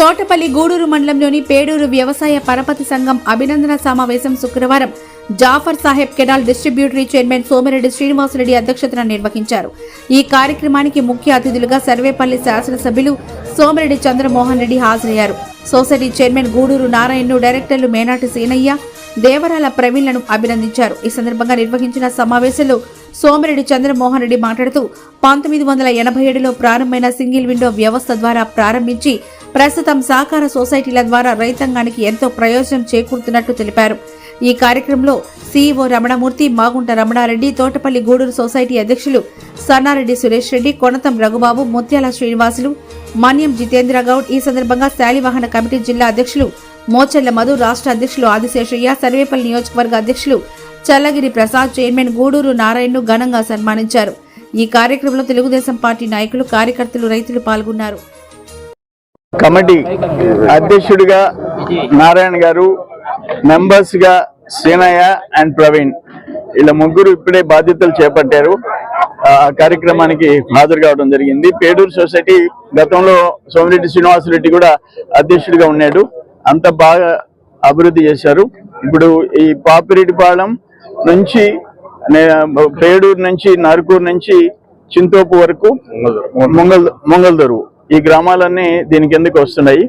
తోటపల్లి గూడూరు మండలంలోని పేడూరు వ్యవసాయ పరపతి సంఘం అభినందన సమావేశం శుక్రవారం. Jafar Saheb canal distributary chairman Somireddy Srinivasareddy అధ్యక్షతన నిర్వహించారు. ఈ కార్యక్రమానికి ముఖ్య అతిథులుగా సర్వేపల్లి శాసనసభ్యులు సోమిరెడ్డి చంద్రమోహన్ రెడ్డి హాజరయ్యారు. సొసైటీ చైర్మన్ గూడూరు నారాయణను డైరెక్టర్లు మేనాటి సీనయ్య దేవరాల ప్రవీణ్లను అభినందించారు. ఈ సందర్భంగా నిర్వహించిన సమావేశంలో సోమిరెడ్డి చంద్రమోహన్ రెడ్డి మాట్లాడుతూ పంతొమ్మిది వందల ఎనభై ఏడులో ప్రారంభమైన సింగిల్ విండో వ్యవస్థ ద్వారా ప్రారంభించి ప్రస్తుతం సహకార సొసైటీల ద్వారా రైతాంగానికి ఎంతో ప్రయోజనం చేకూరుతున్నట్టు తెలిపారు. ఈ కార్యక్రమంలో సీఈఓ రమణమూర్తి మాగుంట రమణారెడ్డి తోటపల్లి గూడూరు సొసైటీ అధ్యక్షులు సన్నారెడ్డి సురేష్ రెడ్డి కొనతం రఘుబాబు ముత్యాల శ్రీనివాసులు మన్యం జితేంద్ర గౌడ్ ఈ సందర్భంగా శాలివాహన కమిటీ జిల్లా అధ్యక్షులు మోచెల్ల మధు రాష్ట్ర అధ్యక్షులు ఆదిశేషయ్య సర్వేపల్లి నియోజకవర్గ అధ్యక్షులు చల్లగిరి ప్రసాద్ చైర్మన్ గూడూరు నారాయణను ఘనంగా సన్మానించారు. ఈ కార్యక్రమంలో తెలుగుదేశం పార్టీ నాయకులు కార్యకర్తలు రైతులు పాల్గొన్నారు. కమిటీ అధ్యక్షుడిగా నారాయణ గారు మెంబర్స్గా సీనయ్య అండ్ ప్రవీణ్. వీళ్ళ ముగ్గురు ఇప్పుడే బాధ్యతలు చేపట్టారు. ఆ కార్యక్రమానికి హాజరు కావడం జరిగింది. పేడూరు సొసైటీ గతంలో సోమిరెడ్డి శ్రీనివాసరెడ్డి కూడా అధ్యక్షుడిగా ఉన్నాడు. అంత బాగా అభివృద్ధి చేశారు. ఇప్పుడు ఈ పాపిరెడ్డిపాళెం నుంచి పేడూరు నుంచి నరుకూరు నుంచి చింతోపు వరకు మొంగల్ మొంగల్దొరువు ఈ గ్రామాలన్నీ దీని కిందకి వస్తున్నాయి?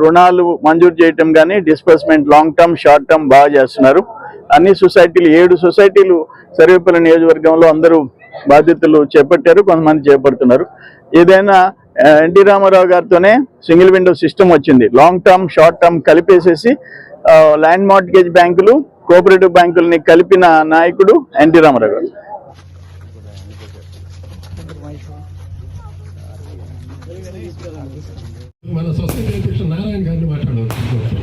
రుణాలు మంజూరు చేయటం కానీ disbursement long term short term బాగా చేస్తున్నారు. అన్ని సొసైటీలు ఏడు సొసైటీలు సర్వేపల్లి నియోజకవర్గంలో అందరూ బాధ్యతలు చేపట్టారు కొంతమంది చేపడుతున్నారు. ఏదైనా ఎన్టీ రామారావు గారితోనే సింగిల్ విండో సిస్టమ్ వచ్చింది. లాంగ్ టర్మ్ షార్ట్ టర్మ్ కలిపేసేసి ల్యాండ్ మార్ట్గేజ్ బ్యాంకులు కోఆపరేటివ్ బ్యాంకుల్ని కలిపిన నాయకుడు ఎన్టీ రామారావు గారు. మన సొసైటీ అధ్యక్షుడు నారాయణ గారిని మాట్లాడవచ్చు